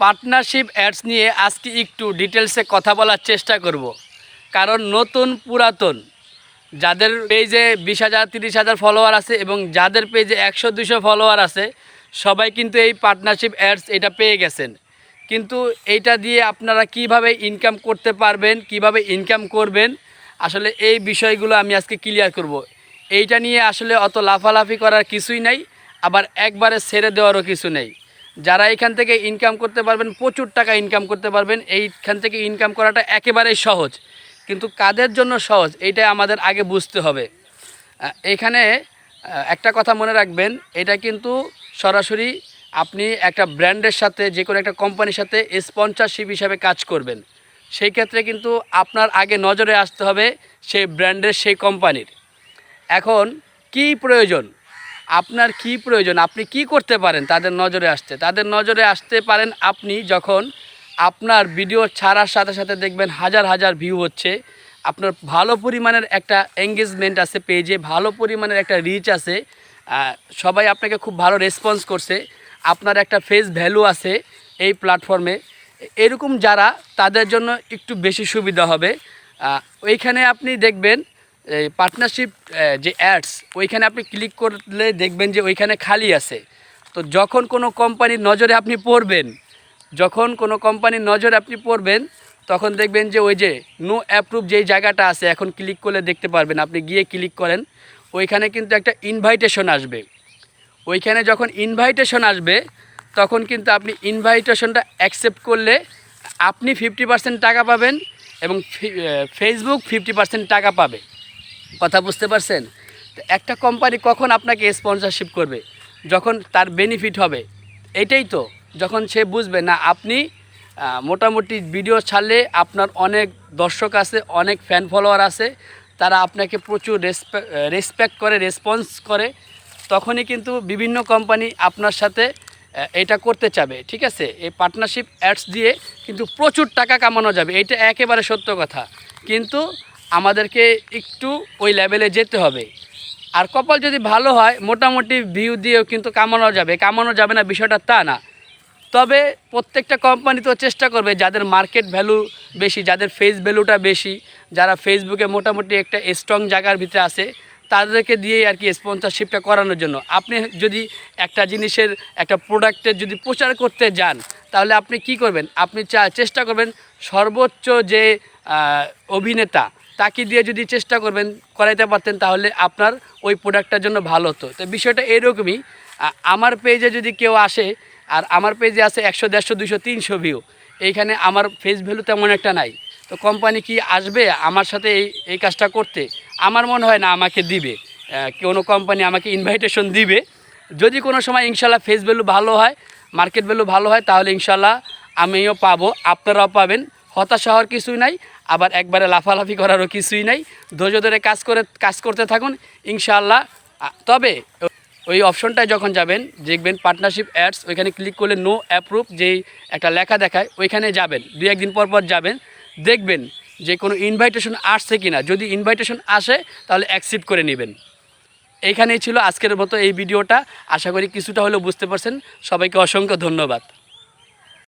Partnership ads নিয়ে আজকে একটু ডিটেলসে কথা বলার চেষ্টা করব। কারণ নতুন পুরাতন, যাদের পেজে বিশ হাজার, তিরিশ হাজার ফলোয়ার আছে এবং যাদের পেজে একশো, দুশো ফলোয়ার আছে, সবাই কিন্তু এই পার্টনারশিপ অ্যাডস এটা পেয়ে গেছেন। কিন্তু এইটা দিয়ে আপনারা কীভাবে ইনকাম করতে পারবেন, কীভাবে ইনকাম করবেন, আসলে এই বিষয়গুলো আমি আজকে ক্লিয়ার করব। এইটা নিয়ে আসলে অত লাফালাফি করার কিছুই নাই, আবার একবারে ছেড়ে দেওয়ারও কিছু নেই। যারা এখান থেকে ইনকাম করতে পারবেন, প্রচুর টাকা ইনকাম করতে পারবেন, এইখান থেকে ইনকাম করাটা একেবারেই সহজ। কিন্তু কাদের জন্য সহজ? এইটা আমাদের আগে বুঝতে হবে। এখানে একটা কথা মনে রাখবেন, এটা কিন্তু সরাসরি আপনি একটা ব্র্যান্ডের সাথে, যে কোনো একটা কোম্পানির সাথে স্পন্সরশিপ হিসাবে কাজ করবেন। সেই ক্ষেত্রে কিন্তু আপনার আগে নজরে আসতে হবে সেই ব্র্যান্ডের, সেই কোম্পানির। এখন, কি প্রয়োজন? আপনার কি প্রয়োজন? আপনি কি করতে পারেন তাদের নজরে আসতে? তাদের নজরে আসতে পারেন আপনি যখন আপনার ভিডিও ছাড়ার সাথে সাথে দেখবেন হাজার হাজার ভিউ হচ্ছে। আপনার ভালো পরিমাণের একটা এঙ্গেজমেন্ট আছে পেজে ভালো পরিমাণের একটা রিচ আছে। সবাই আপনাকে খুব ভালো রেসপন্স করছে। আপনার একটা ফেস ভ্যালু আছে এই প্ল্যাটফর্মে এরকম যারা, তাদের জন্য একটু বেশি সুবিধা হবে। ওইখানে আপনি দেখবেন পার্টনারশিপ যে অ্যাডস ওইখানে আপনি ক্লিক করলে দেখবেন যে ওইখানে খালি আছে। তো যখন কোনো কোম্পানির নজরে আপনি পড়বেন, যখন কোনো কোম্পানির নজরে আপনি পড়বেন, তখন দেখবেন যে ওই যে নো অ্যাপ্রুভ যেই জায়গাটা আছে, এখন ক্লিক করলে দেখতে পারবেন। আপনি গিয়ে ক্লিক করেন, ওইখানে কিন্তু একটা ইনভাইটেশন আসবে। ওইখানে যখন ইনভাইটেশন আসবে, তখন কিন্তু আপনি ইনভাইটেশনটা অ্যাকসেপ্ট করলে আপনি ফিফটি পার্সেন্ট টাকা পাবেন এবং ফেসবুক ফিফটি পার্সেন্ট টাকা পাবে। কথা বুঝতে পারছেন? একটা কোম্পানি কখন আপনাকে স্পন্সরশিপ করবে? যখন তার বেনিফিট হবে। এটাই তো। যখন সে বুঝবে, না, আপনি মোটামুটি ভিডিও ছাড়লে আপনার অনেক দর্শক আছে, অনেক ফ্যান ফলোয়ার আছে, তারা আপনাকে প্রচুর রেসপে রেসপেক্ট করে রেসপন্স করে, তখনই কিন্তু বিভিন্ন কোম্পানি আপনার সাথে এটা করতে চাবে। ঠিক আছে? এই পার্টনারশিপ অ্যাডস দিয়ে কিন্তু প্রচুর টাকা কামানো যাবে। এটা একেবারে সত্য কথা। কিন্তু আমাদেরকে একটু ওই লেভেলে যেতে হবে। আর কপাল যদি ভালো হয়, মোটামুটি ভিউ দিয়েও কিন্তু কামানো যাবে। কামানো যাবে না, বিষয়টা তা না। তবে প্রত্যেকটা কোম্পানি তো চেষ্টা করবে, যাদের মার্কেট ভ্যালু বেশি, যাদের ফেস ভ্যালুটা বেশি, যারা ফেসবুকে মোটামুটি একটা স্ট্রং জায়গার ভিতরে আছে, তাদেরকে দিয়েই আর কি স্পন্সরশিপটা করানোর জন্য। আপনি যদি একটা জিনিসের, একটা প্রোডাক্টের যদি প্রচার করতে যান, তাহলে আপনি কি করবেন? আপনি চা- চেষ্টা করবেন সর্বোচ্চ যে অভিনেতা তাকে দিয়ে যদি চেষ্টা করবেন, করাইতে পারতেন, তাহলে আপনার ওই প্রোডাক্টটার জন্য ভালো হতো। তো বিষয়টা এরকমই আমার পেজে যদি কেউ আসে, আর আমার পেজে আছে একশো, দেড়শো দুশো তিনশো ভিউ এইখানে আমার ফেস ভ্যালু তেমন একটা নাই। তো কোম্পানি কি আসবে আমার সাথে এই এই কাজটা করতে? আমার মনে হয় না আমাকে দিবে। কোনো কোম্পানি আমাকে ইনভাইটেশন দিবে। যদি কোনো সময় ইনশাল্লাহ ফেস ভ্যালু ভালো হয় মার্কেট ভ্যালু ভালো হয়, তাহলে ইনশাল্লাহ আমিও পাবো, আপনারাও পাবেন। হতাশা হওয়ার কিছুই নাই, আবার একবারে লাফালাফি করারও কিছুই নাই। ধৈর্য ধরে কাজ করে, কাজ করতে থাকুন, ইনশাআল্লাহ। তবে ওই অপশনটায় যখন যাবেন, দেখবেন পার্টনারশিপ অ্যাডস ওইখানে ক্লিক করলে নো অ্যাপ্রুভ যেই একটা লেখা দেখায়, ওইখানে যাবেন দু একদিন পর পর যাবেন। দেখবেন যে কোনো ইনভাইটেশন আসছে কিনা, যদি ইনভাইটেশন আসে, তাহলে অ্যাকসেপ্ট করে নেবেন। এইখানেই ছিল আজকের মতো এই ভিডিওটা, আশা করি কিছুটা হলেও বুঝতে পারছেন। সবাইকে অসংখ্য ধন্যবাদ।